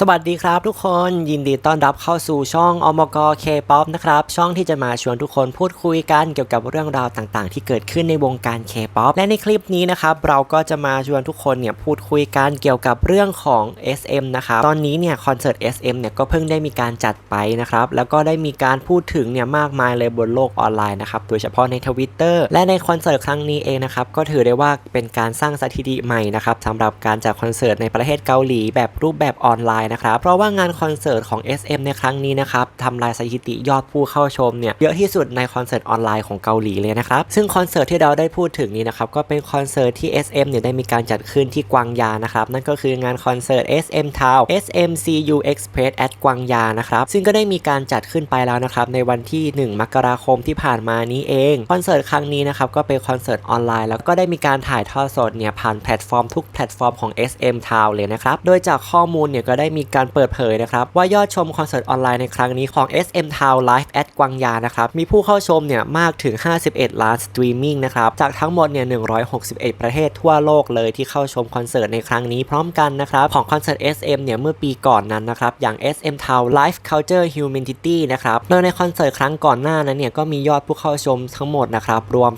สวัสดีครับทุกคนยินดีต้อนรับเข้าสู่ช่องอมกเคป๊อปนะครับช่องที่จะมาชวนทุกคนพูดคุยกันเกี่ยวกับเรื่องราวต่างๆ ที่เกิดขึ้นในวงการเคป๊อปและในคลิปนี้นะครับเราก็จะมาชวนทุกคนเนี่ยพูดคุยกันเกี่ยวกับเรื่องของ SM นะครับตอนนี้เนี่ยคอนเสิร์ต SM เนี่ยก็เพิ่งได้มีการจัดไปนะครับแล้วก็ได้มีการพูดถึงเนี่ยมากมายเลยบนโลกออนไลน์นะครับโดยเฉพาะในทวิตเตอร์และในคอนเสิร์ตครั้งนี้เองนะครับก็ถือได้ว่าเป็นการสร้างสถิติใหม่นะครับสำหรับการจัดคอนเสิร์ตในประเทศเกาหลีแบบรูปแบบออนไลน์นะครับ เพราะว่างานคอนเสิร์ตของ SM ในครั้งนี้นะครับทำลายสถิติยอดผู้เข้าชมเนี่ยเยอะที่สุดในคอนเสิร์ตออนไลน์ของเกาหลีเลยนะครับ ซึ่งคอนเสิร์ตที่เราได้พูดถึงนี้นะครับก็เป็นคอนเสิร์ตที่ SM เนี่ยได้มีการจัดขึ้นที่กวางยานะครับนั่นก็คืองานคอนเสิร์ต SM Town SMCU Express at กวางยานะครับซึ่งก็ได้มีการจัดขึ้นไปแล้วนะครับในวันที่ 1 มกราคมที่ผ่านมานี้เองคอนเสิร์ตครั้งนี้นะครับก็เป็นคอนเสิร์ตออนไลน์ แล้วก็ได้มีการถ่ายทอดสดเนี่ยผ่านแพลตฟอร์มทุกแพลตฟอร์มของ SM Town เลยนะครับโดยจากข้อมูลเนี่ยก็ได้มีการเปิดเผยนะครับว่ายอดชมคอนเสิร์ตออนไลน์ในครั้งนี้ของ SM Town Live at กวางยานะครับมีผู้เข้าชมเนี่ยมากถึง 51 ล้านสตรีมมิ่งนะครับจากทั้งหมดเนี่ย 161 ประเทศทั่วโลกเลยที่เข้าชมคอนเสิร์ตในครั้งนี้พร้อมกันนะครับของคอนเสิร์ต SM เนี่ยเมื่อปีก่อนนั้นนะครับอย่าง SM Town Live Culture Humanity นะครับโดยในคอนเสิร์ตครั้งก่อนหน้านั้นเนี่ยก็มียอดผู้เข้าชมทั้งหมดนะครับรวม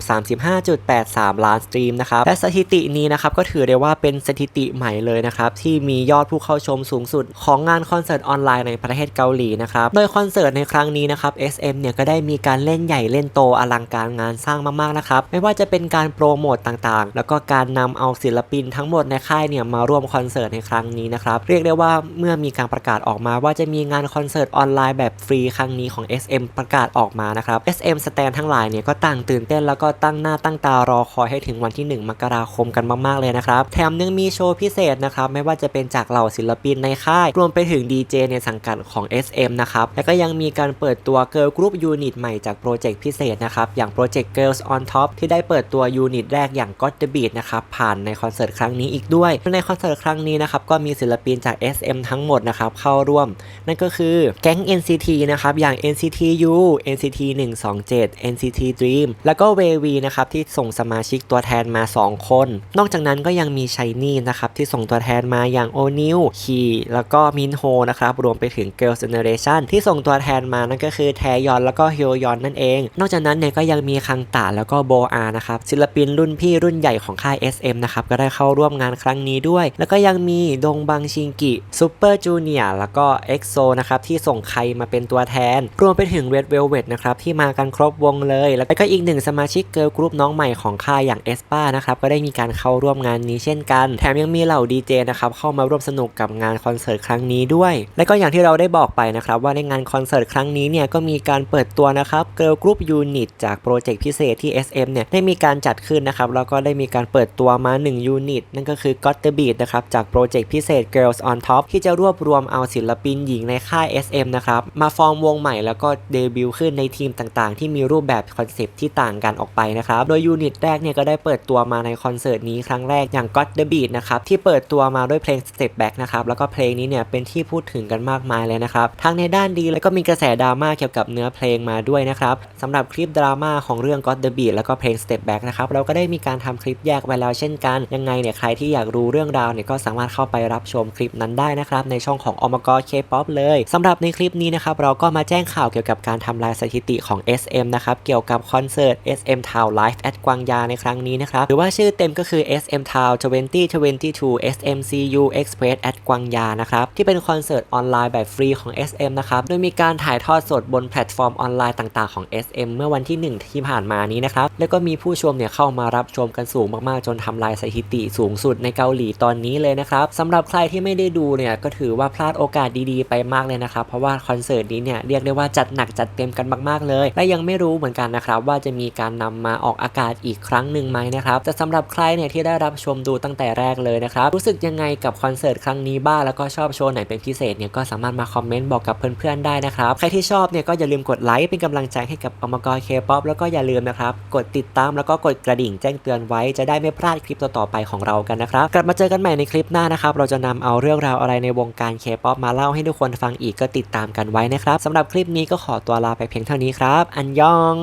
35.83 ล้านสตรีมนะครับและสถิตินี้นะครับก็ถือได้ว่าเป็นสถิติใหม่เลยนะครับที่มียอดผู้เข้าชมสูงสุดของงานคอนเสิร์ตออนไลน์ในประเทศเกาหลีนะครับ โดยคอนเสิร์ตในครั้งนี้นะครับ SM เนี่ยก็ได้มีการเล่นใหญ่เล่นโตอลังการงานสร้างมากๆนะครับ ไม่ว่าจะเป็นการโปรโมตต่างๆ แล้วก็การนำเอาศิลปินทั้งหมดในค่ายเนี่ยมาร่วมคอนเสิร์ตในครั้งนี้นะครับ เรียกได้ว่าเมื่อมีการประกาศออกมาว่าจะมีงานคอนเสิร์ตออนไลน์แบบฟรีครั้งนี้ของ SM ประกาศออกมานะครับ SM สแตนทั้งหลายเนี่ยก็ต่างตื่นเต้นแล้วก็ตั้งหน้าตั้งตารอคอยให้ถึงวันที่ 1 มกราคมกันมากๆเลยนะครับ แถมยังมีโชว์พิเศษนะครับ ไม่ว่าจะเป็นจากเหล่าศิลปินในค่ายรวมไปถึงดีเจในสังกัดของ SM นะครับแล้วก็ยังมีการเปิดตัว Girl Group Unit ใหม่จากโปรเจกต์พิเศษนะครับอย่างโปรเจกต์ Girls on Top ที่ได้เปิดตัวยูนิตแรกอย่าง Got the Beat นะครับผ่านในคอนเสิร์ตครั้งนี้อีกด้วยในคอนเสิร์ตครั้งนี้นะครับก็มีศิลปินจาก SM ทั้งหมดนะครับเข้าร่วม นั่นก็คือแก๊ง NCT นะครับอย่าง NCT U NCT 127 NCT Dream แล้วก็ WV นะครับที่ส่งสมาชิกตัวแทนมา 2 คน นอกจากนั้นก็ยังมี Shiny นะครับที่ส่งตัวแทนมาอย่าง o n i l คีแล้วก็มินโฮนะครับรวมไปถึง Girls Generation ที่ส่งตัวแทนมานั่นก็คือแทยอนแล้วก็ฮยยอนนั่นเอง นอกจากนั้นเนี่ยก็ยังมีคังตะแล้วก็โบอานะครับศิลปินรุ่นพี่รุ่นใหญ่ของค่าย SM นะครับก็ได้เข้าร่วมงานครั้งนี้ด้วย แล้วก็ยังมีดงบังชิงกิซูเปอร์จูเนียร์แล้วก็เอ็กโซนะครับที่ส่งใครมาเป็นตัวแทน รวมไปถึง Red Velvet นะครับที่มากันครบวงเลย แล้วก็อีกหนึ่งสมาชิกเกิร์ลกรุ๊ปน้องใหม่ของค่ายอย่างเอสปานะครับก็ได้มีการเข้าร่วมงานนี้เช่นกัน แถมยังมีเหล่าดีเจนะครับเข้ามาร่วมสนุกกับงานคอนเสิร์ตครั้งนี้ด้วย และก็อย่างที่เราได้บอกไปนะครับว่าในงานคอนเสิร์ตครั้งนี้เนี่ยก็มีการเปิดตัวนะครับเกิร์ลกรุ๊ปยูนิตจากโปรเจกต์พิเศษที่ SM เนี่ยได้มีการจัดขึ้นนะครับแล้วก็ได้มีการเปิดตัวมา1ยูนิตนั่นก็คือ Got the Beat นะครับจากโปรเจกต์พิเศษ Girls on Top ที่จะรวบรวมเอาศิลปินหญิงในค่าย SM นะครับมาฟอร์มวงใหม่แล้วก็เดบิวต์ขึ้นในทีมต่างๆ ที่มีรูปแบบคอนเซปต์ที่ต่างกันออกไปนะครับโดยยูนิตแรกเนี่ยก็ได้เปิดตัวมาในคอนเสิร์ตนี้ครั้งแรกอย่าง Got the Beat นะครับที่เปิดตัวมาด้วยเพลง Step Back นะครับแล้วก็เพลงนี้เนี่ยเป็นที่พูดถึงกันมากมายเลยนะครับทั้งในด้านดีแล้วก็มีกระแสดราม่าเกี่ยวกับเนื้อเพลงมาด้วยนะครับสำหรับคลิปดราม่าของเรื่อง Got the Beat แล้วก็เพลง Step Back นะครับเราก็ได้มีการทำคลิปแยกไว้แล้วเช่นกันยังไงเนี่ยใครที่อยากรู้เรื่องราวเนี่ยก็สามารถเข้าไปรับชมคลิปนั้นได้นะครับในช่องของอมกเคป๊อปเลยสำหรับในคลิปนี้นะครับเราก็มาแจ้งข่าวเกี่ยวกับการทำลายสถิติของ SM นะครับเกี่ยวกับคอนเสิร์ต SM Town Live at กวางยาในครั้งนี้นะครับหรือว่าชื่อเต็มก็คือ SM Town 2022 SMCU Express at กวางยานะครับที่เป็นคอนเสิร์ตออนไลน์แบบฟรีของ SM นะครับโดยมีการถ่ายทอดสดบนแพลตฟอร์มออนไลน์ต่างๆของ SM เมื่อวันที่ 1 ที่ผ่านมานี้นะครับแล้วก็มีผู้ชมเนี่ยเข้ามารับชมกันสูงมากๆ จนทำลายสถิติสูงสุดในเกาหลีตอนนี้เลยนะครับสำหรับใครที่ไม่ได้ดูเนี่ยก็ถือว่าพลาดโอกาสดีๆ ไปมากเลยนะครับเพราะว่าคอนเสิร์ตนี้เนี่ยเรียกได้ว่าจัดหนักจัดเต็มกันมากๆเลย และยังไม่รู้เหมือนกันนะครับว่าจะมีการนำมาออกอากาศอีกครั้งหนึ่งไหมนะครับแต่สำหรับใครเนี่ยที่ได้รับชมดูตั้งแต่แรกเลยนะครับรู้สึกยังไงกับคอนเสิร์ตครั้งนี้บ้างแล้วก็ชอบโชว์ไหนเป็นพิเศษเนี่ยก็สามารถมาคอมเมนต์บอกกับเพื่อนๆได้นะครับ ใครที่ชอบเนี่ยก็อย่าลืมกดไลค์เป็นกำลังใจให้กับอมกรเคป๊อปแล้วก็อย่าลืมนะครับ กดติดตามแล้วก็กดกระดิ่งแจ้งเตือนไว้จะได้ไม่พลาดคลิปต่อๆไปของเรากันนะครับ กลับมาเจอกันใหม่ในคลิปหน้านะครับ เราจะนำเอาเรื่องราวอะไรในวงการเคป๊อปมาเล่าให้ทุกคนฟังอีกก็ติดตามกันไว้นะครับสำหรับคลิปนี้ก็ขอตัวลาไปเพียงเท่านี้ครับ อันยอง